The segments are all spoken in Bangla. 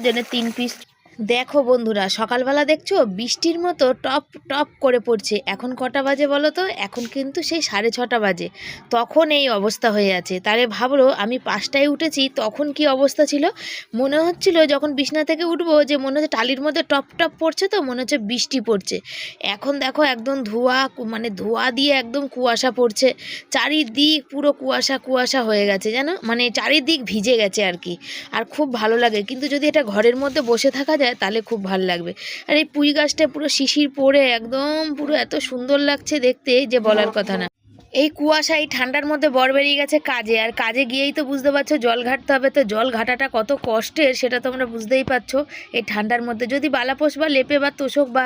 জন্য তিন পিস দেখো বন্ধুরা, সকালবেলা দেখছ? বৃষ্টির মতো টপ টপ করে পড়ছে। এখন কটা বাজে বলো তো? এখন কিন্তু সেই সাড়ে ছটা বাজে। তখন এই অবস্থা হয়ে আছে। তাহলে ভাবলো, আমি পাঁচটায় উঠেছি, তখন কি অবস্থা ছিল? মনে হচ্ছিল যখন বিছনা থেকে উঠবো যে মনে হচ্ছে টালির মধ্যে টপ টপ পড়ছে তো, মনে হচ্ছে বৃষ্টি পড়ছে। এখন দেখো একদম ধোঁয়া মানে ধোঁয়া দিয়ে একদম কুয়াশা পড়ছে। চারিদিক পুরো কুয়াশা কুয়াশা হয়ে গেছে, জানো? মানে চারিদিক ভিজে গেছে আর কি। আর খুব ভালো লাগে। কিন্তু যদি এটা ঘরের মধ্যে বসে থাকা যায় তাহলে খুব ভালো লাগবে। আর এই পুঁই গাছটা পুরো শিশির পড়ে একদম পুরো এত সুন্দর লাগছে দেখতে যে বলার কথা না। এই কুয়াশা, এই ঠান্ডার মধ্যে বর বেরিয়ে গেছে কাজে। আর কাজে গিয়েই তো বুঝতে পারছ, জল ঘাটতে হবে। তো জল ঘাটাটা কত কষ্টের, সেটা তোমরা বুঝতেই পারছ। এই ঠান্ডার মধ্যে যদি বালাপোষ বা লেপে বা তোষক বা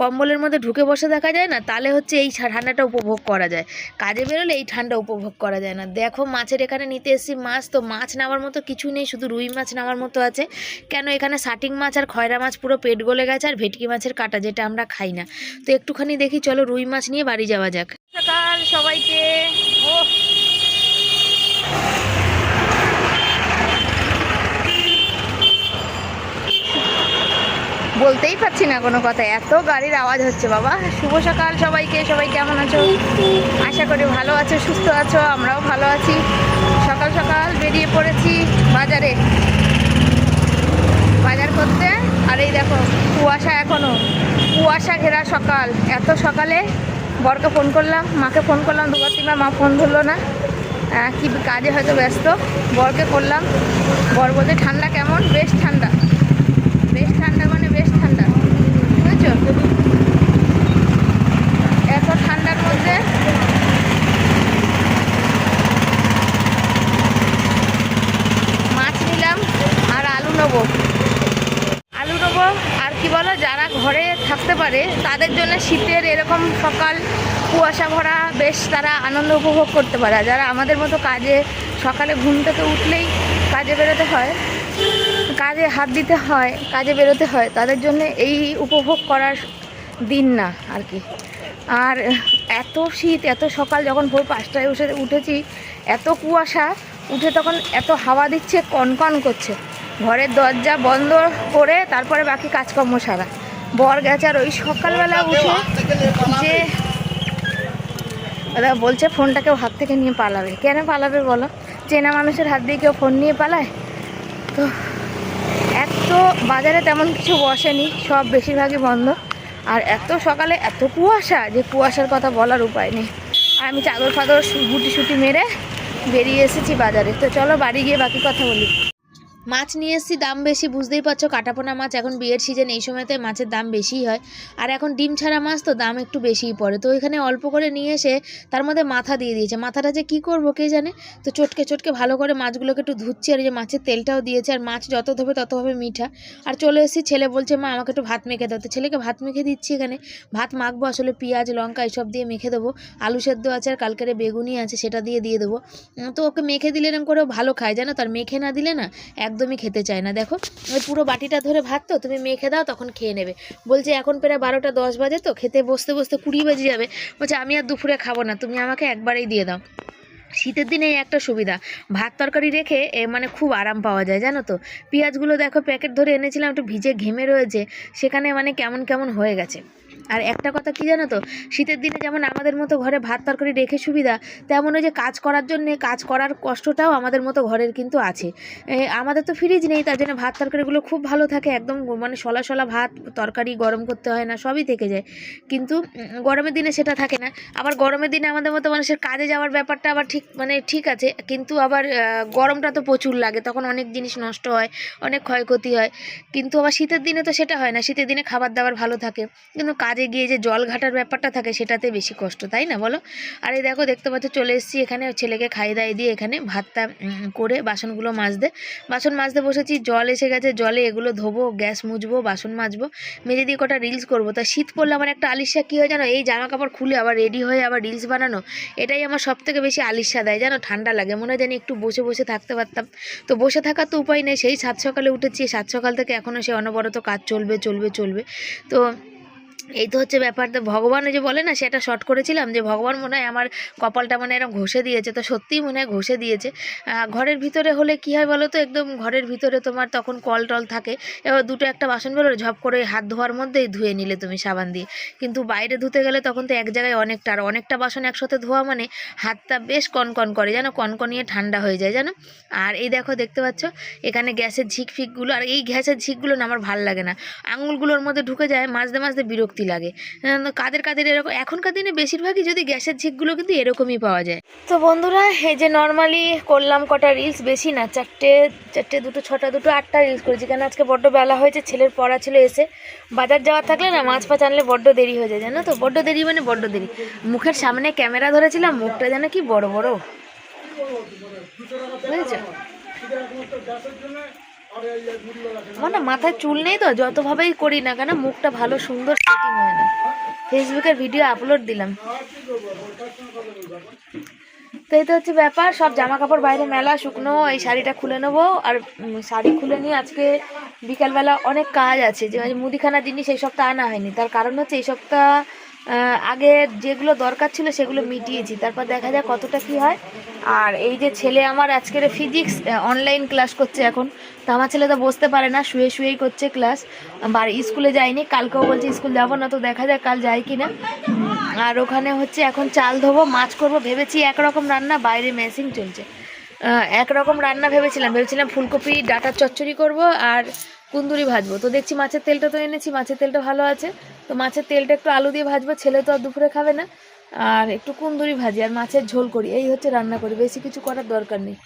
কম্বলের মধ্যে ঢুকে বসে দেখা যায় না, তাহলে হচ্ছে এই ঠান্ডাটা উপভোগ করা যায়। কাজে বেরোলে এই ঠান্ডা উপভোগ করা যায় না। দেখো মাছের এখানে নিতে এসেছি মাছ, তো মাছ নেওয়ার মতো কিছু নেই, শুধু রুই মাছ নেওয়ার মতো আছে। কেন এখানে সাটিং মাছ আর খয়রা মাছ পুরো পেট গলে গেছে, আর ভেটকি মাছের কাটা, যেটা আমরা খাই না। তো একটুখানি দেখি, চলো রুই মাছ নিয়ে বাড়ি যাওয়া যাক। সকাল, সবাইকে। ও বলতেই পারছি না কোনো কথা, এত গাড়ির আওয়াজ হচ্ছে, বাবা। শুভ সকাল সবাইকে, সবাই কেমন আছো? আশা করি ভালো আছো, সুস্থ আছো, আমরাও ভালো আছি। সকাল সকাল বেরিয়ে পড়েছি বাজারে। বাজার করতে, আর এই দেখো, কুয়াশা এখনও। কুয়াশা ঘেরা সকাল। এত সকালে বরকে ফোন করলাম, মাকে ফোন করলাম দুবার তিনবার মা ফোন ধরলো না। কি কাজে হয়তো ব্যস্ত। বরকে করলাম। বর বলতে ঠান্ডা কেমন? বেশ ঠান্ডা। বেশ ঠান্ডা মানে বেশ ঠান্ডা। বুঝেছ? এত ঠান্ডার মধ্যে মাছ নিলাম আর আলু নেব আলু নেব আর কি বলো যারা ঘরে থাকতে পারে। তাদের জন্য শীতের এরকম সকাল কুয়াশা ভরা বেশ তারা আনন্দ উপভোগ করতে পারে। যারা আমাদের মতো কাজে, সকালে ঘুম থেকে উঠলেই কাজে বেরোতে হয়, কাজে হাত দিতে হয়, কাজে বেরোতে হয়, তাদের জন্য এই উপভোগ করার দিন না আর কি। আর এত শীত, এত সকাল যখন ভোর পাঁচটায় উঠে, উঠেছি, এত কুয়াশা, উঠে তখন এত হাওয়া দিচ্ছে, কনকন করছে। ঘরের দরজা বন্ধ করে তারপরে বাকি কাজকর্ম সারা। বর গেছে আর ওই সকালবেলা উঠে যে দাদা বলছে ফোনটা কেউ হাত থেকে নিয়ে পালাবে। কেন পালাবে বলো? চেনা মানুষের হাত দিয়ে কেউ ফোন নিয়ে পালায়? তো এত বাজারে তেমন কিছু বসেনি, সব বেশিরভাগই বন্ধ। আর এত সকালে এত কুয়াশা যে কুয়াশার কথা বলার উপায় নেই। আর আমি চাদর ফাদর গুটি সুটি মেরে বেরিয়ে এসেছি বাজারে। তো চলো বাড়ি গিয়ে বাকি কথা বলি। মাছ নিয়ে এসেছি, দাম বেশি, বুঝতেই পারছ, কাটাপোনা মাছ এখন বিয়ের সিজন এই সময়তে মাছের দাম বেশিই হয়। আর এখন ডিম ছাড়া মাছ তো দাম একটু বেশিই পড়ে। তো এখানে অল্প করে নিয়ে এসে তার মধ্যে মাথা দিয়ে দিয়েছে। মাথাটা যে কী করব, কে জানে? তো চটকে চটকে ভালো করে মাছগুলোকে একটু ধুচ্ছি আর যে মাছের তেলটাও দিয়েছে। আর মাছ যত ধোবে তত হবে মিঠা। আর চলে এসেছি, ছেলে বলছে, মা, আমাকে একটু ভাত মেখে দাও। তো ছেলেকে ভাত মেখে দিচ্ছি এখানে। ভাত মাখবো, আসলে পেঁয়াজ, লঙ্কা এসব দিয়ে মেখে দেবো। আলু সেদ্ধ আছে আর কালকের বেগুনি আছে, সেটা দিয়ে দিয়ে দেবো। তো ওকে মেখে দিলে এরকম করে ও ভালো খায়। জানো তার মেখে না দিলে না একদমই খেতে চায় না। দেখো ওই পুরো বাটিটা ধরে ভাত তো, তুমি মেখে দাও, তখন খেয়ে নেবে। বলছে, এখন প্রায় বারোটা, দশ বাজে তো, খেতে বসতে বসতে কুড়ি বেজে যাবে। বলছে, আমি আর দুপুরে খাব না, তুমি আমাকে একবারেই দিয়ে দাও। শীতের দিনে এই একটা সুবিধা, ভাত তরকারি রেখে মানে খুব আরাম পাওয়া যায়, জানো তো? পেঁয়াজগুলো দেখো, প্যাকেট ধরে এনেছিলাম, একটু ভিজে ঘেমে রয়েছে, সেখানে মানে কেমন কেমন হয়ে গেছে। আর একটা কথা কি জানো তো? শীতের দিনে যেমন আমাদের মতো ঘরে ভাত তরকারি রেখে সুবিধা, তেমন ওই যে কাজ করার জন্যে কাজ করার কষ্টটাও আমাদের মতো ঘরের কিন্তু আছে। আমাদের তো ফ্রিজ নেই, তার জন্য ভাত তরকারিগুলো খুব ভালো থাকে, একদম মানে সলা সলা ভাত, তরকারি গরম করতে হয় না, সবই থেকে যায়। কিন্তু গরমের দিনে সেটা থাকে না। আবার গরমের দিনে আমাদের মতো মানুষের কাজে যাওয়ার ব্যাপারটা আবার ঠিক মানে ঠিক আছে, কিন্তু আবার গরমটা তো প্রচুর লাগে, তখন অনেক জিনিস নষ্ট হয়, অনেক ক্ষয়ক্ষতি হয়। কিন্তু আবার শীতের দিনে তো সেটা হয় না, শীতের দিনে খাবার দাবার ভালো থাকে। কিন্তু কাজে গিয়ে যে জল ঘাটার ব্যাপারটা থাকে সেটাতে বেশি কষ্ট, তাই না বলো? আর এই দেখো দেখতে পাচ্ছ চলে এসেছি এখানে ছেলেকে খাই দাই দিয়ে এখানে ভাতটা করে বাসনগুলো মাজতে। বাসন মাজতে বসেছি, জল এসে গেছে, জলে এগুলো ধোবো, গ্যাস মুছবো, বাসন মাজবো। মেজে দিয়ে কটা রিলস করব। তা শীত পড়লে আমার একটা আলিশা কী হয় জানো? এই জামা কাপড় খুলে আবার রেডি হয়ে আবার রিলস বানানো, এটাই আমার সব থেকে বেশি আলিশা দেয়। জানো, ঠান্ডা লাগে, মনে হয় জানি একটু বসে বসে থাকতে পারতাম। তো বসে থাকার তো উপায় নেই, সেই সাত সকালে উঠেছি, সাত সকাল থেকে এখনও সে অনবরত কাজ চলবে চলবে চলবে। তো এই তো হচ্ছে ব্যাপার। তো ভগবান যে বলে না সেটা শর্ট করেছিলাম যে ভগবান মনে হয় আমার কপালটা মানে এরকম ঘষে দিয়েছে, তো সত্যিই মনে হয় ঘষে দিয়েছে। ঘরের ভিতরে হলে কি হয় বলো তো একদম ঘরের ভিতরে তোমার তখন কল টল থাকে, এবার দুটো একটা বাসন বেরোলে ঝপ করে হাত ধোয়ার মধ্যেই ধুয়ে নিলে তুমি সাবান দিয়ে। কিন্তু বাইরে ধুতে গেলে তখন তো এক জায়গায় অনেকটা, আর অনেকটা বাসন একসাথে ধোয়া মানে হাতটা বেশ কনকন করে জানো কনকনিয়ে ঠান্ডা হয়ে যায়, জানো? আর এই দেখো, দেখতে পাচ্ছ? এখানে গ্যাসের ঝিক ফিকগুলো আর এই গ্যাসের ঝিকগুলো না আমার ভালো লাগে না। আঙুলগুলোর মধ্যে ঢুকে যায় মাঝতে মাঝতে বিরক্তি লাগে। কাদের কাদের এরকম এখনকার দিনে বেশিরভাগই যদি গ্যাসের ঝিকগুলো কিন্তু এরকমই পাওয়া যায়। তো বন্ধুরা, এই যে নর্মালি করলাম কটা রিলস বেশি না, চারটে চারটে দুটো, ছটা দুটো, আটটা রিলস করেছি। কেন আজকে বড্ড বেলা হয়েছে, ছেলের পড়া ছিল এসে। বাজার যাওয়ার থাকলে না, মাছ ফাছ আনলে বড্ড দেরি হয়ে যায়, জানো তো? বড্ড দেরি মানে বড্ড দেরি। মুখের সামনে ক্যামেরা ধরেছিলাম, মুখটা যেন কি বড় বড়। বুঝেছ? আমার না মাথায় চুল নেই তো, যতভাবেই করি না কেন মুখটা ভালো, সুন্দর সেটিং হয় না। ফেসবুকের ভিডিও আপলোড দিলাম। তো তো হচ্ছে ব্যাপার, সব জামা কাপড় বাইরে মেলা, শুকনো, এই শাড়িটা খুলে নেব। আর শাড়ি খুলে নিয়ে আজকে বিকালবেলা অনেক কাজ আছে। যে মুদিখানা জিনিস এই সপ্তাহ আনা হয়নি। তার কারণ হচ্ছে এই সপ্তাহ আগে যেগুলো দরকার ছিল সেগুলো মিটিয়েছি। তারপর দেখা যাক কতটা কি হয়। আর এই যে ছেলে আমার আজকের ফিজিক্স অনলাইন ক্লাস করছে এখন। তো আমার ছেলে তো বসতে পারে না, শুয়ে শুয়েই করছে ক্লাস আর স্কুলে যায়নি, কালকেও বলছে স্কুল যাব না, তো দেখা যাক কাল যায় কি না আর ওখানে হচ্ছে এখন চাল ধোবো, মাছ করব, ভেবেছি একরকম রান্না, বাইরে মেসিং চলছে। একরকম রান্না ভেবেছিলাম। ভেবেছিলাম ফুলকপি, ডাটার চচ্চড়ি করব, আর কুন্দুরি ভাজবো। তো দেখছি মাছের তেলটা তো এনেছি, মাছের তেলটা ভালো আছে। তো মাছের তেলটা একটু আলু দিয়ে ভাজবো, ছেলে তো আর দুপুরে খাবে না। আর একটু কুন্দুরি ভাজি আর মাছের ঝোল করি। এই হচ্ছে রান্না করি, বেশি কিছু করার দরকার নেই।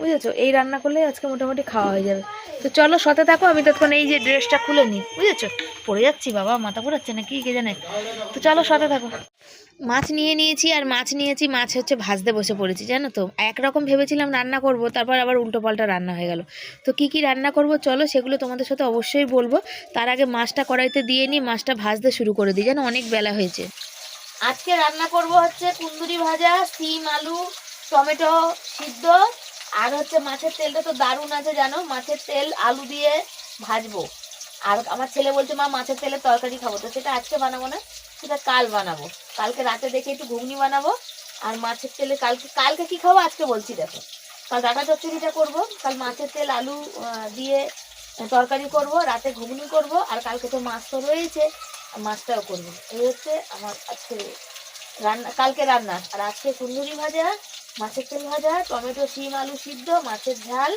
বুঝেছ? এই রান্না করলে আজকে মোটামুটি খাওয়া হয়ে যাবে। তো চলো, সাথে থাকো, আমি ততক্ষণ এই যে ড্রেসটা খুলে নিই। বুঝেছ? পড়ে যাচ্ছি, বাবা, মাথা পড়াচ্ছে না কি কে জানে? তো চলো, সাথে থাকো। মাছ নিয়ে নিয়েছি আর মাছ নিয়েছি, মাছ হচ্ছে ভাজতে বসে পড়েছি, জানো তো? একরকম ভেবেছিলাম রান্না করব, তারপর আবার উল্টো পাল্টা রান্না হয়ে গেল। তো কি কি রান্না করব, চলো, সেগুলো তোমাদের সাথে অবশ্যই বলব। তার আগে মাছটা কড়াইতে দিয়ে নিই, মাছটা ভাজতে শুরু করে দিই জানো অনেক বেলা হয়েছে। আজকে রান্না করব হচ্ছে কুন্দুরি ভাজা, সিম আলু, টমেটো সিদ্ধ, আর হচ্ছে মাছের তেলটা তো দারুণ আছে জানো? মাছের তেল, আলু দিয়ে ভাজবো। আর আমার ছেলে বলছে, মা, মাছের তেলের তরকারি খাব। তো সেটা আজকে বানাবো না, সেটা কাল বানাবো। কালকে রাতে দেখে একটু ঘুগনি বানাবো, আর মাছের তেলে কালকে কালকে কি খাব? আজকে বলছি, দেখো। কাল ডাটা চচ্চড়িটা করব, কাল মাছের তেল, আলু দিয়ে তরকারি করব, রাতে ঘুগনি করব, আর কালকে তো মাছ তো রয়েছে। মাছটাও করব। এই হচ্ছে আমার আজকে রান্না, কালকে রান্না। আর আজকে কুন্দুরি ভাজা, মাছের তেল ভাজা, টমেটো, শিম, আলু সিদ্ধ, মাছের ঝাল,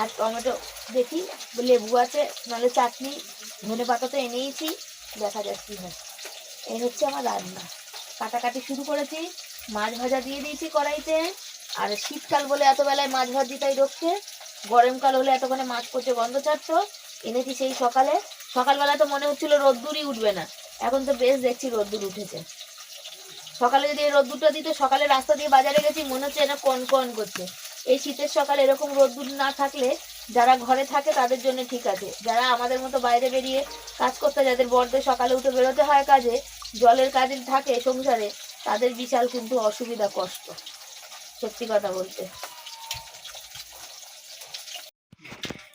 আর টমেটো দেখি, লেবু আছে, নাহলে চাটনি, ধনে পাতা তো এনেইছি, দেখা যাক কী হয়। এই হচ্ছে আমার রান্না। কাটাকাটি শুরু করেছি, মাছ ভাজা দিয়ে দিয়েছি কড়াইতে, আর শীতকাল বলে এত বেলায় মাছ ভাজি তাই রক্ষে গরমকাল হলে এতক্ষণে মাছ পড়ছে গন্ধ ছাড়তো, এনেছি সেই সকালে। সকালবেলা তো মনে হচ্ছিল রোদ্দুরই উঠবে না। এখন তো বেশ দেখছি রোদ্দুর উঠেছে। সকালে যদি এই রোদ্দুরটা দিত, সকালে রাস্তা দিয়ে বাজারে গেছি, মনে হচ্ছে না কন কন করছে। এই শীতের সকালে এরকম রোদ্দুর না থাকলে যারা ঘরে থাকে তাদের জন্য ঠিক আছে। যারা আমাদের মতো বাইরে বেরিয়ে কাজ করতে যাদের বর্দের সকালে উঠে বেরোতে হয় কাজে, জলের কাজে থাকে সংসারে, তাদের বিশাল কিন্তু অসুবিধা, কষ্ট। সত্যি কথা বলতে।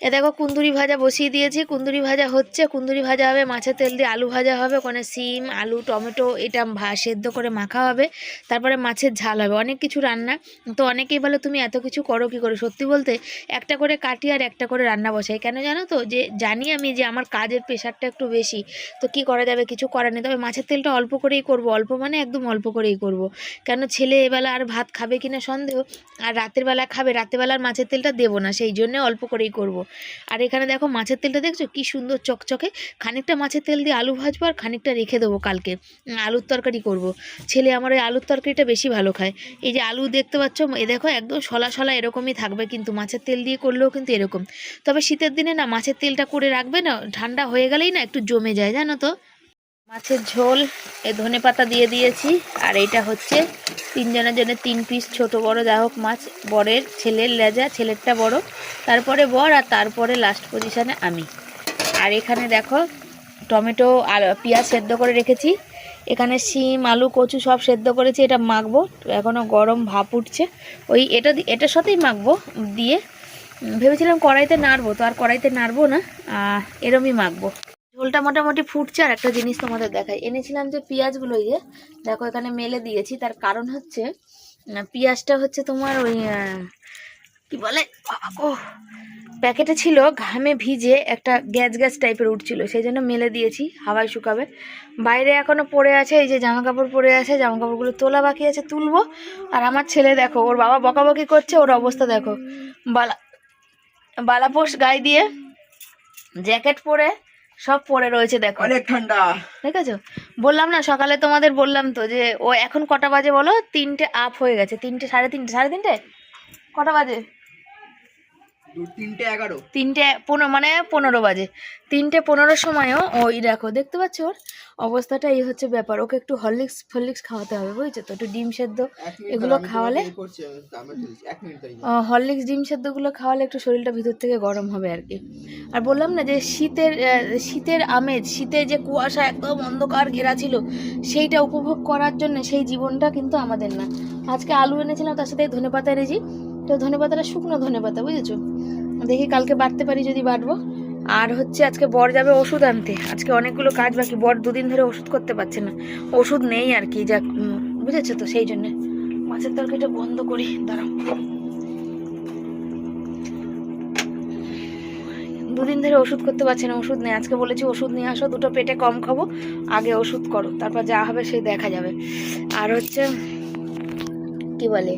এ দেখো কুন্দুরি ভাজা বসিয়ে দিয়েছি। কুন্দুরি ভাজা হচ্ছে, কুন্দুরি ভাজা হবে, মাছের তেল দিয়ে আলু ভাজা হবে, ওখানে সিম, আলু, টমেটো, এটা ভা, সেদ্ধ করে মাখা হবে, তারপরে মাছের ঝাল হবে। অনেক কিছু রান্না, তো অনেকেই বলে, তুমি এত কিছু করো, কি করে? সত্যি বলতে, একটা করে কাটি আর একটা করে রান্না বসাই। কেন জানো তো? যে, জানি আমি যে, আমার কাজের প্রেশারটা একটু বেশি, তো কি করা যাবে? কিছু করার নেই। তবে মাছের তেলটা অল্প করেই করব, অল্প মানে একদম অল্প করেই করব। কেন ছেলে এবেলা আর ভাত খাবে কিনা সন্দেহ, আর রাতের বেলা খাবে, রাতের বেলার মাছের তেলটা দেবো না, সেই জন্য অল্প করেই করব। আর এখানে দেখো মাছের তেলটা দেখছ? কি সুন্দর চকচকে। খানিকটা মাছের তেল দিয়ে আলু ভাজবো আর খানিকটা রেখে দেবো কালকে। আলুর তরকারি করব। ছেলে আমার ওই আলুর তরকারিটা বেশি ভালো খায়। এই যে আলু দেখতে পাচ্ছ, এ দেখো একদম সলা সলা এরকমই থাকবে কিন্তু মাছের তেল দিয়ে করলেও কিন্তু এরকম। তবে শীতের দিনে না মাছের তেলটা করে রাখবে না, ঠান্ডা হয়ে গেলেই না একটু জমে যায়, জানো তো? মাছের ঝোল, এ ধনে পাতা দিয়ে দিয়েছি, আর এটা হচ্ছে তিনজনের জন্য তিন পিস ছোট বড়, যা হোক মাছ, বরের, ছেলের লেজা, ছেলেরটা বড়, তারপরে বর আর তারপরে লাস্ট পজিশানে আমি। আর এখানে দেখো, টমেটো আর পেঁয়াজ সেদ্ধ করে রেখেছি, এখানে শিম, আলু, কচু সব সেদ্ধ করেছি, এটা মাখবো এখনও গরম ভাপ উঠছে, ওই এটা এটার সাথেই মাখবো, দিয়ে ভেবেছিলাম কড়াইতে নাড়বো, তো আর কড়াইতে নাড়বো না এরমই মাখবো। ঝোলটা মোটামুটি ফুটছে আর একটা জিনিস তোমাদের দেখাই। এনেছিলাম যে পেঁয়াজগুলো এই যে, দেখো এখানে মেলে দিয়েছি। তার কারণ হচ্ছে পেঁয়াজটা হচ্ছে তোমার ওই কি বলে? ও প্যাকেটে ছিল ঘামে ভিজে একটা গ্যাস গ্যাস টাইপের উঠছিল, সেই জন্য মেলে দিয়েছি, হাওয়ায় শুকাবে। বাইরে এখনও পড়ে আছে, এই যে জামা কাপড় পরে আছে জামা কাপড়গুলো তোলা বাকি আছে, তুলবো। আর আমার ছেলে দেখো, ওর বাবা বকাবকি করছে, ওর অবস্থা দেখো। বালা বালাপোষ গায়ে দিয়ে জ্যাকেট পরে সব পরে রয়েছে দেখো। অনেক ঠান্ডা। দেখেছ? বললাম না সকালে তোমাদের বললাম তো যে ও এখন কটা বাজে বলো? তিনটে আপ হয়ে গেছে। তিনটে সাড়ে তিনটে সাড়ে তিনটে? কটা বাজে? তিনটে এগারো? তিনটে পনেরো মানে পনেরো বাজে। তিনটে পনেরোর সময়ও ওই দেখো দেখতে পাচ্ছ ওর? অবস্থাটা এই হচ্ছে ব্যাপার। ওকে একটু হরলিক্স ফরলিক্স খাওয়াতে হবে বুঝছ? তো একটু ডিম সেদ্ধ এগুলো খাওয়ালে? আহ, হরলিক্স ডিম সেদ্ধগুলো খাওয়ালে একটু শরীরটা ভিতর থেকে গরম হবে আর কি। আর বললাম না যে শীতের শীতের আমেজ শীতে যে কুয়াশা একদম অন্ধকার ঘেরা ছিল সেইটা উপভোগ করার জন্য সেই জীবনটা কিন্তু আমাদের না। আজকে আলু এনেছিলাম তার সাথে ধনে পাতা এনেছি তো ধনে পাতাটা শুকনো ধনে পাতা বুঝেছ? দেখি কালকে বাটতে পারি যদি বাটবো আর হচ্ছে আজকে বর যাবে ওষুধ আনতে। আজকে অনেকগুলো কাজ বাকি, বর দুদিন ধরে ওষুধ করতে পারছে না। ওষুধ নেই আর কি যা বুঝেছ তো, সেই জন্যে। মাছের তরকারিটা বন্ধ করি, দাঁড়াও। দুদিন ধরে ওষুধ করতে পারছে না, ওষুধ নেই। আজকে বলেছি ওষুধ নিয়ে আসো, দুটো পেটে কম খাব, আগে ওষুধ করো, তারপর যা হবে সেই দেখা যাবে। আর হচ্ছে, কি বলে?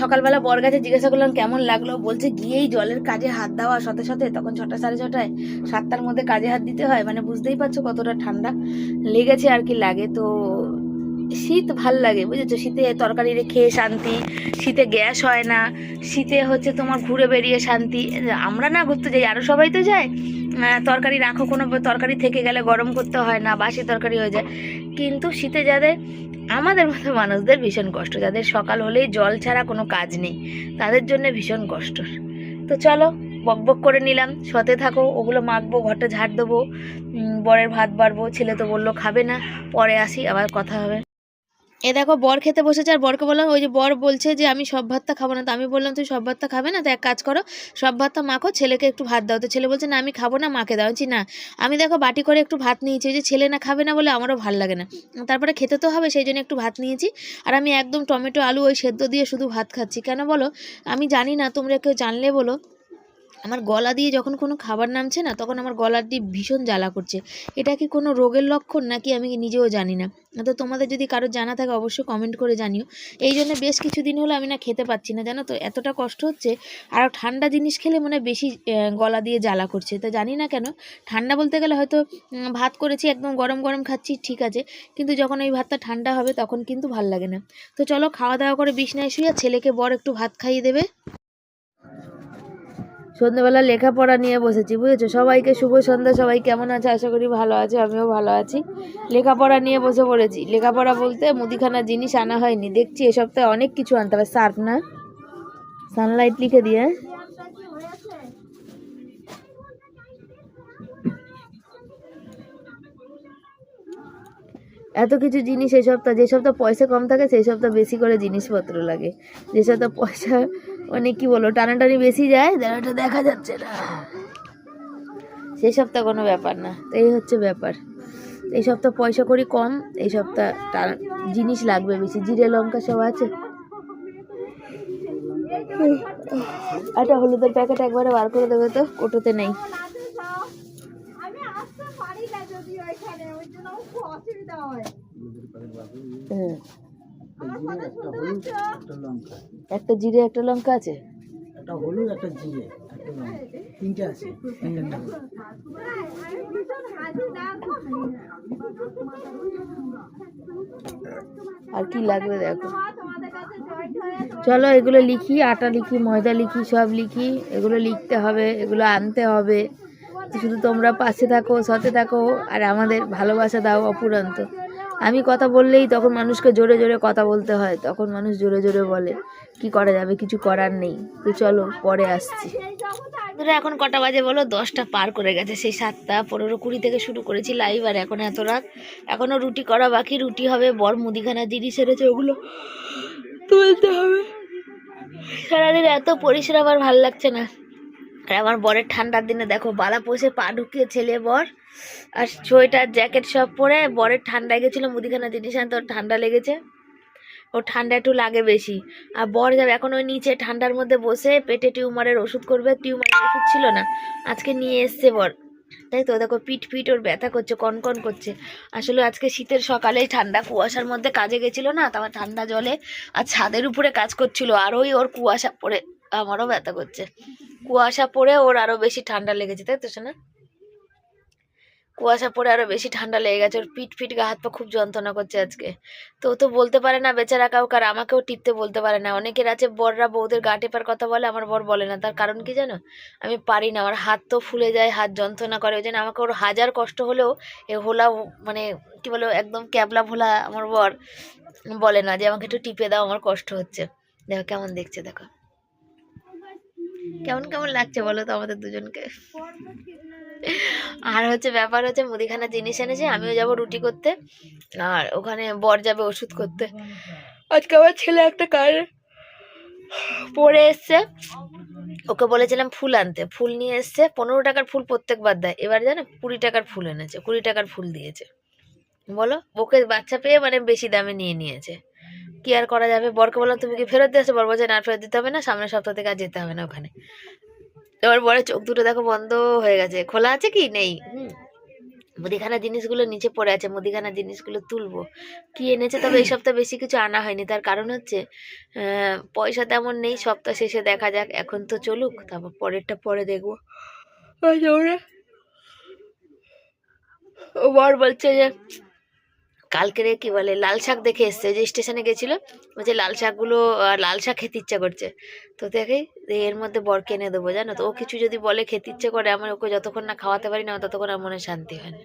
সকালবেলা বর গাছে জিজ্ঞাসা করলাম, কেমন লাগল? বলছে, গিয়েই জলের কাজে হাত দেওয়া সাথে সাথে তখন ছটা সাড়ে ছটায় সাতটার মধ্যে কাজে হাত দিতে হয়। মানে বুঝতেই পারছ কতটা ঠান্ডা লেগেছে আর কি লাগে। তো শীত ভালো লাগে, বুঝেছ? শীতে তরকারি খেয়ে শান্তি, শীতে গ্যাস হয় না, শীতে হচ্ছে তোমার ঘুরে বেরিয়ে শান্তি। আমরা না ঘুরতে যাই আরও সবাই তো যায়। তরকারি রাখো, কোনো তরকারি থেকে গেলে গরম করতে হয় না, বাসি তরকারি হয়ে যায়। কিন্তু শীতে যাদের আমাদের মতো মানুষদের ভীষণ কষ্ট। যাদের সকাল হলেই জল ছাড়া কোনো কাজ নেই, তাদের জন্য ভীষণ কষ্ট। তো চলো, বক বক করে নিলাম। সতে থাকো, ওগুলো মাখবো, ঘরটা ঝাড় দেবো। বরের ভাত বাড়বো, ছেলে তো বলল খাবে না। পরে আসি, আবার কথা হবে। এ দেখো, বর খেতে বসেছে আর বরকে বললাম, ওই যে বর বলছে যে আমি সব ভাতটা খাব না। তো আমি বললাম তুই সব ভাতটা খাবে না? তো এক কাজ করো, সব ভাতটা মাখো, ছেলেকে একটু ভাত দাও। তো ছেলে বলছে, না, আমি খাব না, মাকে দাও। না। আমি দেখো, বাটি করে একটু ভাত নিয়েছি, ওই যে ছেলে না খাবে না বলে আমারও ভালো লাগে না। তারপরে খেতে তো হবে, সেই জন্য একটু ভাত নিয়েছি। আর আমি একদম টমেটো, আলু ওই সেদ্ধ দিয়ে শুধু ভাত খাচ্ছি। কেন বলো? আমি জানি না, তোমরা কেউ জানলে বলো। আমার গলা দিয়ে যখন কোনো খাবার নামছে না, তখন আমার গলার দিয়ে ভীষণ জ্বালা করছে। এটা কি কোনো রোগের লক্ষণ, নাকি আমি নিজেও জানি না? তো তোমাদের যদি কারোর জানা থাকে, অবশ্যই কমেন্ট করে জানিও। এই জন্য বেশ কিছুদিন হলো আমি না খেতে পাচ্ছি না, জানো তো? এতটা কষ্ট হচ্ছে, আর ঠান্ডা জিনিস খেলে মনে বেশি গলা দিয়ে জ্বালা করছে। তা জানি না কেন, ঠান্ডা বলতে গেলে হয়তো ভাত করেছি, একদম গরম গরম খাচ্ছি, ঠিক আছে। কিন্তু যখন ওই ভাতটা ঠান্ডা হবে, তখন কিন্তু ভালো লাগে না। তো চলো, খাওয়া দাওয়া করে বিছনায় শুয়ে ছেলেকে বর একটু ভাত খাইয়ে দেবে। সন্ধ্যেবেলা লেখাপড়া নিয়ে বসেছি, বুঝেছ? সবাইকে শুভ সন্ধ্যা, সবাই কেমন আছে? আশা করি ভালো আছে, আমিও ভালো আছি। লেখাপড়া নিয়ে বসে পড়েছি। লেখাপড়া বলতে মুদিখানা জিনিস আনা হয়নি। দেখছি এ সপ্তাহে অনেক কিছু আনতে হবে। সার্ফ না? সানলাইট লিখে দিয়ে। এত কিছু জিনিস এই সপ্তাহ, যে সপ্তাহ পয়সা কম থাকে, সেই সপ্তাহ বেশি করে জিনিসপত্র লাগে। যে সপ্তাহ পয়সা মানে কি বলো টানাটানি বেশি যায় দেখাটা দেখা যাচ্ছে না। সেই সপ্তাহ কোনো ব্যাপার না। তো এই হচ্ছে ব্যাপার। এই সপ্তাহ পয়সা করি কম এই সপ্তাহ টানা- জিনিস লাগবে বেশি। জিরে লঙ্কা সব আছে। একটা হলুদের প্যাকেট একবারে বার করে দেবে তো কোটোতে নেই। আমি আসতে পারি না যদি ওইখানে ওই জন্য আমার খুব অসুবিধা হয়। কথা শুনতে একটা লঙ্কা। একটা জিরে একটা লঙ্কা আছে? একটা হলুদ একটা জিরে একটা লঙ্কা। তিনটে আছে একটা হলুদ। আর কি লাগবে দেখো। চলো এগুলো লিখি আটা লিখি ময়দা লিখি সব লিখি। এগুলো লিখতে হবে এগুলো আনতে হবে। শুধু তোমরা পাশে থাকো সাথে থাকো আর আমাদের ভালোবাসা দাও অপুরন্ত। আমি কথা বললেই তখন মানুষকে জোরে জোরে কথা বলতে হয়, তখন মানুষ জোরে জোরে বলে, কি করা যাবে? কিছু করার নেই। তো চলো, পরে আসছি। ধরো এখন কটা বাজে বলো? দশটা পার করে গেছে, সেই সাতটা পনেরো কুড়ি থেকে শুরু করেছি লাইভ আর এখন এত রাত। এখনও রুটি করা বাকি, রুটি হবে, বর মুদিখানা জিনিস এনেছে, ওগুলো তুলতে হবে। সারাদিন এত পরিশ্রম আর ভালো লাগছে না। আর আমার বরের ঠান্ডার দিনে দেখো, বালা পোষে পা ঢুকিয়ে ছেলে বর আর সোয়েটার, জ্যাকেট সব পরে বরের ঠান্ডা গেছিল মুদিখানা জিনিস আনতে, ওর ঠান্ডা লেগেছে। ওর ঠান্ডা একটু লাগে বেশি। আর বর যাবে, এখন ওই নিচে ঠান্ডার মধ্যে বসে পেটে টিউমারের ওষুধ করবে, টিউমারের ওষুধ ছিল না। আজকে নিয়ে এসছে বর। তাই তো, দেখো পিঠ পিঠ ওর ব্যথা করছে কনকন করছে। আসলে আজকে শীতের সকালেই ঠান্ডা, কুয়াশার মধ্যে কাজে গেছিল না তারপর ঠান্ডা জলে আর ছাদের উপরে কাজ করছিল, আর ওই ওর কুয়াশা পড়ে আমারও ব্যথা করছে। কুয়াশা পড়ে ওর আরও বেশি ঠান্ডা লেগেছে, তাই তো শোনা কুয়াশা পড়ে আরও বেশি ঠান্ডা লেগে গেছে। ওর পিট পিঠ গা হাত পা খুব যন্ত্রণা করছে আজকে। তো তো বলতে পারে না, বেচারা কাউকে, আর আমাকেও টিপতে বলতে পারে না। অনেকের আছে বররা বউদের গা টেপার কথা বলে, আমার বর বলে না। তার কারণ কি জানো? আমি পারি না। আমার হাত তো ফুলে যায়, হাত যন্ত্রণা করে। ওই জন্য আমাকে ওর হাজার কষ্ট হলেও এ হোলা মানে কি বলো একদম ক্যাবলা ভোলা আমার বর বলে না যে, আমাকে একটু টিপে দাও, আমার কষ্ট হচ্ছে। দেখো, কেমন দেখছে, দেখো। কেমন কেমন লাগছে বলো তো আমাদের দুজনকে? আর হচ্ছে ব্যাপার হচ্ছে মুদিখানা জিনিস এনেছে, আমিও যাব রুটি করতে। আর ওখানে বর যাবে ওষুধ করতে। আজকে আমার ছেলে একটা কার পরে এসছে। ওকে বলেছিলাম ফুল আনতে। ফুল নিয়ে এসছে, পনেরো টাকার ফুল প্রত্যেকবার দেয়। এবার জানো, কুড়ি টাকার ফুল এনেছে, কুড়ি টাকার ফুল দিয়েছে। বলো, ওকে বাচ্চা পেয়ে মানে বেশি দামে নিয়ে নিয়েছে। কি আর করা যাবে? বরকে বললাম তুমি কি ফেরত দিয়ে আসো? বর বলছে না ফেরত দিতে হবে না সামনের সপ্তাহ থেকে আর যেতে হবে না ওখানে। এবার বরে চোখ দুটো দেখো বন্ধ হয়ে গেছে। খোলা আছে কি? নেই। হুম। মুদিখানা জিনিসগুলো নিচে পড়ে আছে মুদিখানা জিনিসগুলো তুলবো। কি এনেছে? তবে এই সপ্তাহ বেশি কিছু আনা হয়নি। তার কারণ হচ্ছে পয়সা তেমন নেই। সপ্তাহ শেষে দেখা যাক এখন তো চলুক। তারপর পরেরটা পরে দেখব। ওরা ও বর বলছে যে কালকে রে কি বলে, লাল শাক দেখে এসছে যে স্টেশনে গেছিল বলছে লাল শাকগুলো লাল শাক খেতে ইচ্ছা করছে। তো দেখে এর মধ্যে বর কিনে দেবো, জানো তো? ও কিছু যদি বলে খেতে ইচ্ছে করে, আমার ওকে যতক্ষণ না খাওয়াতে পারি না ততক্ষণ আমার মনে শান্তি হয় না।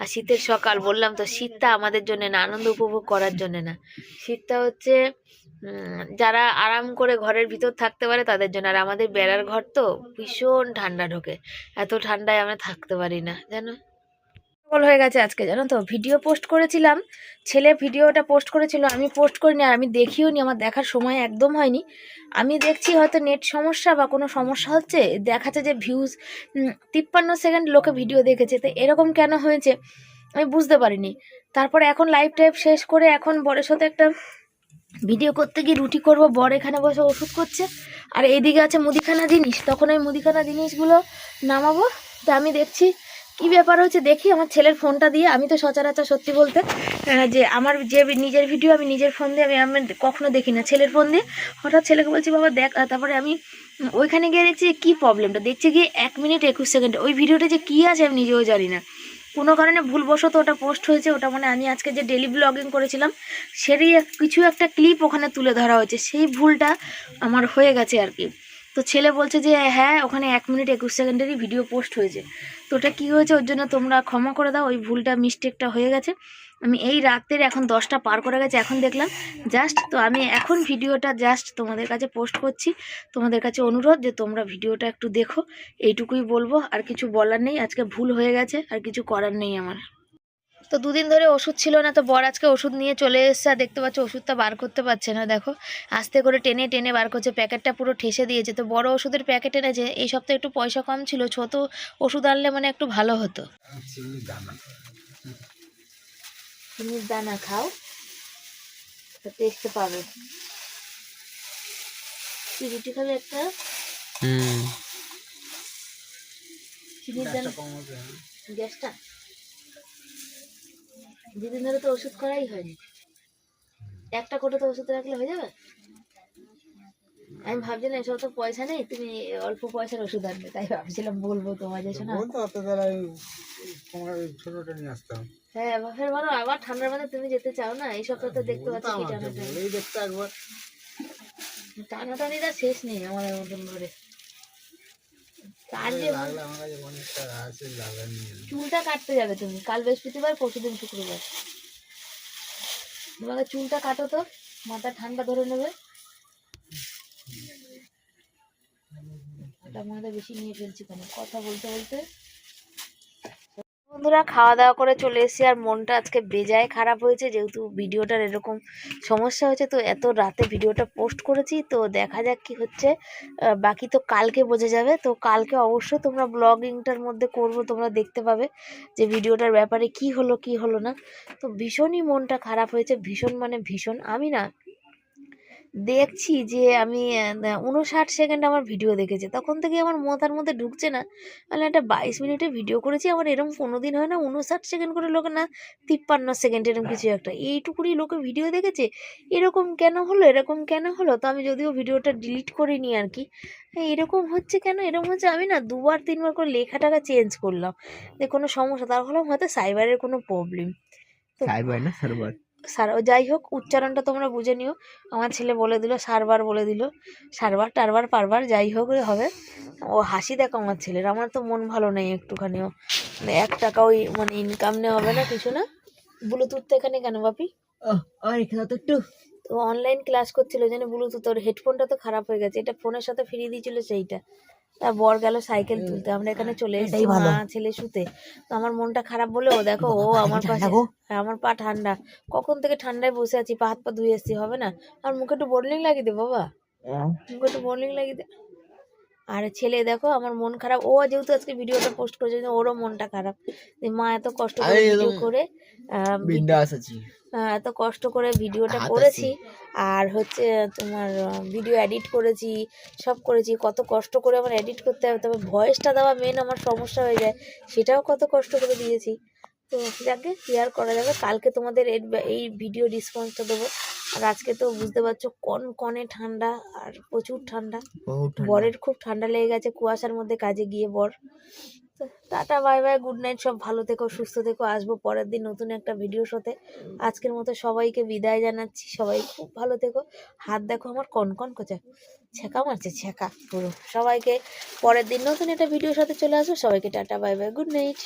আর শীতের সকাল, বললাম তো, শীতটা আমাদের জন্য না, আনন্দ উপভোগ করার জন্য না। শীতটা হচ্ছে যারা আরাম করে ঘরের ভিতর থাকতে পারে তাদের জন্য, আর আমাদের বেড়ার ঘর তো ভীষণ ঠান্ডা ঢোকে, এত ঠান্ডায় আমরা থাকতে পারি না, জানো? সকাল হয়ে গেছে আজকে, জানো তো? ভিডিও পোস্ট করেছিলাম, ছেলে ভিডিওটা পোস্ট করেছিল, আমি পোস্ট করিনি আর আমি দেখিও নি আমার দেখার সময় একদম হয়নি। আমি দেখছি হয়তো নেট সমস্যা বা কোনো সমস্যা হচ্ছে, দেখাচ্ছে যে ভিউজ তিপ্পান্ন সেকেন্ড লোকে ভিডিও দেখেছে, তো এরকম কেন হয়েছে? আমি বুঝতে পারিনি। তারপরে এখন লাইভ টাইপ শেষ করে এখন বরের সাথে একটা ভিডিও করতে গিয়ে রুটি করব, বর এখানে বসে ওষুধ করছে, আর এইদিকে আছে মুদিখানা জিনিস, তখন ওই মুদিখানা জিনিসগুলো নামাবো, তা আমি দেখছি কি ব্যাপার হচ্ছে দেখি, আমার ছেলের ফোনটা দিয়ে, আমি তো সচরাচর সত্যি বলতে যে আমার যে নিজের ভিডিও আমি নিজের ফোন দিয়ে, আমি আমি কখনো দেখি না। ছেলের ফোন দিয়ে হঠাৎ ছেলেকে বলছি, বাবা, দেখ তারপরে আমি ওইখানে গিয়ে দেখছি কি প্রবলেমটা দেখছি গিয়ে এক মিনিট একুশ সেকেন্ড ওই ভিডিওটা যে কী আছে আমি নিজেও জানি না। কোনো কারণে ভুলবশত ওটা পোস্ট হয়েছে, ওটা মানে আমি আজকে যে ডেলি ব্লগিং করেছিলাম এক- কিছু একটা ক্লিপ ওখানে তুলে ধরা হয়েছে। সেই ভুলটা আমার হয়ে গেছে আর কি। তো ছেলে বলছে যে হ্যাঁ ওখানে এক মিনিট একুশ সেকেন্ডেরই ভিডিও পোস্ট হয়েছে। তো ওটা কী হয়েছে? ওর জন্য তোমরা ক্ষমা করে দাও। ওই ভুলটা মিস্টেকটা হয়ে গেছে। আমি এই রাতের এখন দশটা পার করে গেছে, এখন দেখলাম। জাস্ট তো আমি এখন ভিডিওটা জাস্ট তোমাদের কাছে পোস্ট করছি। তোমাদের কাছে অনুরোধ যে তোমরা ভিডিওটা একটু দেখো। এইটুকুই বলব। আর কিছু বলার নেই। আজকে ভুল হয়ে গেছে। আর কিছু করার নেই আমার। তো দুদিন ধরে ওষুধ ছিল না তো বর আজকে ওষুধ নিয়ে চলে এসছে আর দেখতে পাচ্ছ ওষুধটা বার করতে পারছে না দেখো। আস্তে করে টেনে টেনে বার করছে প্যাকেটটা পুরো ঠেসে দিয়েছে। তো বড় ওষুধের প্যাকেট এনেছে এই সপ্তাহে একটু পয়সা কম ছিল ছোট ওষুধ আনলে মানে একটু ভালো হতো। চিনির দানা খাও তো টেস্টে পাবে। রুটি খাবে একটা? চিনির দানা। গ্যাসটা? দুদিন ধরে তো ওষুধ করাই হয়নি। একটা কোটো তো ওষুধ রাখলে হয়ে যাবে? আমি ভাবছিলাম এসব তো পয়সা নেই তুমি অল্প পয়সার ওষুধ আনবে তাই ভাবছিলাম বলব তোমার যে শোনা। বলতো অত দ্বারা তোমার ওই ছোটটা নিয়ে আসতাম। হ্যাঁ ফের বলো আবার ঠান্ডার মধ্যে তুমি যেতে চাও না এই সপ্তাহে তো দেখতে পাচ্ছি কি টানা বলেই দেখতে একবার। টানা টানিটা শেষ নেই আমাদের মতন করে কাল যে লাগলে আমার কাছে অনেকটা আছে লাগা নিয়ে চুলটা কাটতে যাবে তুমি। কাল বৃহস্পতিবার পরশুদিন শুক্রবার। তোমাকে চুলটা কাটো তো মাথা ঠান্ডা ধরে নেবে। মাথা বেশি নিয়ে ফেলছি কেন? কথা বলতে বলতে বন্ধুরা খাওয়া দাওয়া করে চলে এসেছি আর মনটা আজকে বেজায় খারাপ হয়েছে যেহেতু ভিডিওটার এরকম সমস্যা হয়েছে। তো এত রাতে ভিডিওটা পোস্ট করেছি, তো দেখা যাক কি হচ্ছে। বাকি তো কালকে বোঝা যাবে। তো কালকে অবশ্যই তোমরা ব্লগিংটার মধ্যে করব, তোমরা দেখতে পাবে যে ভিডিওটার ব্যাপারে কি হলো কি হলো না। তো ভীষণই মনটা খারাপ হয়েছে, ভীষণ মানে ভীষণ। আমি না দেখছি যে আমি উনষাট সেকেন্ড আমার ভিডিও দেখেছে। তখন থেকে আমার মাথার মধ্যে ঢুকছে না। মানে একটা বাইশ মিনিটে ভিডিও করেছি আমার এরকম কোনো দিন হয় না উনষাট সেকেন্ড করে লোকে না তিপ্পান্ন সেকেন্ড এরকম কিছু একটা। এইটুকুনি লোকে ভিডিও দেখেছে? এরকম কেন হলো? এরকম কেন হলো? তো আমি যদিও ভিডিওটা ডিলিট করিনি আর কি। হ্যাঁ, এরকম হচ্ছে কেন? এরকম হচ্ছে আমি না দুবার তিনবার করে লেখাটাকে চেঞ্জ করলাম। যে কোনো সমস্যা তার ভাবলাম হয়তো সাইবারের কোনো প্রবলেম সাইবার না সার্ভার সার যাই হোক উচ্চারণটা তোমরা বুঝে নিও। আমার ছেলে বলে দিল সারবার বলে দিল। সারবার টারবার পারবার যাই হোক হবে। ও হাসি দেখো আমার ছেলের আমার তো মন ভালো নেই একটুখানিও মানে এক টাকা ওই মানে ইনকাম নেওয়া হবে না কিছু না। ব্লুটুথ এখানে কেন বাপি? একটু। তো অনলাইন ক্লাস করছিল জন্য ব্লুটুথ ওর হেডফোনটা তো খারাপ হয়ে গেছে। এটা ফোনের সাথে ফিরিয়ে দিয়েছিল সেইটা। তা বর গেল সাইকেল তুলতে। আমরা এখানে চলে এসেছি মা ছেলে শুতে। তো আমার মনটা খারাপ বলে ও দেখো ও আমার পাশে হ্যাঁ, আমার পা ঠান্ডা। কখন থেকে ঠান্ডায় বসে আছি পা হাত পা ধুয়ে এসছি হবে না? আর মুখে একটু বোর্লিং লাগিয়ে দে বাবা। মুখে একটু বোর্লিং লাগিয়ে দে। আর ছেলে দেখো আমার মন খারাপ। ও যেহেতু আজকে ভিডিওটা পোস্ট করেছে ওরও মনটা খারাপ। মা এত কষ্ট করে ভিডিও করে এত কষ্ট করে ভিডিওটা করেছি আর হচ্ছে তোমার ভিডিও এডিট করেছি সব করেছি কত কষ্ট করে আমার এডিট করতে হবে তবে ভয়েসটা দেওয়া মেন আমার সমস্যা হয়ে যায়। সেটাও কত কষ্ট করে দিয়েছি। তো যাকে কি আর করা যাবে? কালকে তোমাদের এর এই ভিডিও রেসপন্সটা দেবো। আর আজকে তো বুঝতে পারছ কন কনে ঠান্ডা আর প্রচুর ঠান্ডা। বরের খুব ঠান্ডা লেগে গেছে কুয়াশার মধ্যে কাজে গিয়ে বর। Tata bye bye good night সব ভালো থেকো সুস্থ থেকো। আসব পরের দিন নতুন একটা ভিডিও সাথে। আজকের মতো সবাইকে বিদায় জানাচ্ছি সবাই খুব ভালো থেকো। হাত দেখো আমার কন কনকন করছে ছেঁকা মারছে ছেঁকা পুরো। সবাইকে পরের দিন নতুন একটা ভিডিও সাথে চলে আসব। সবাইকে tata bye bye good night.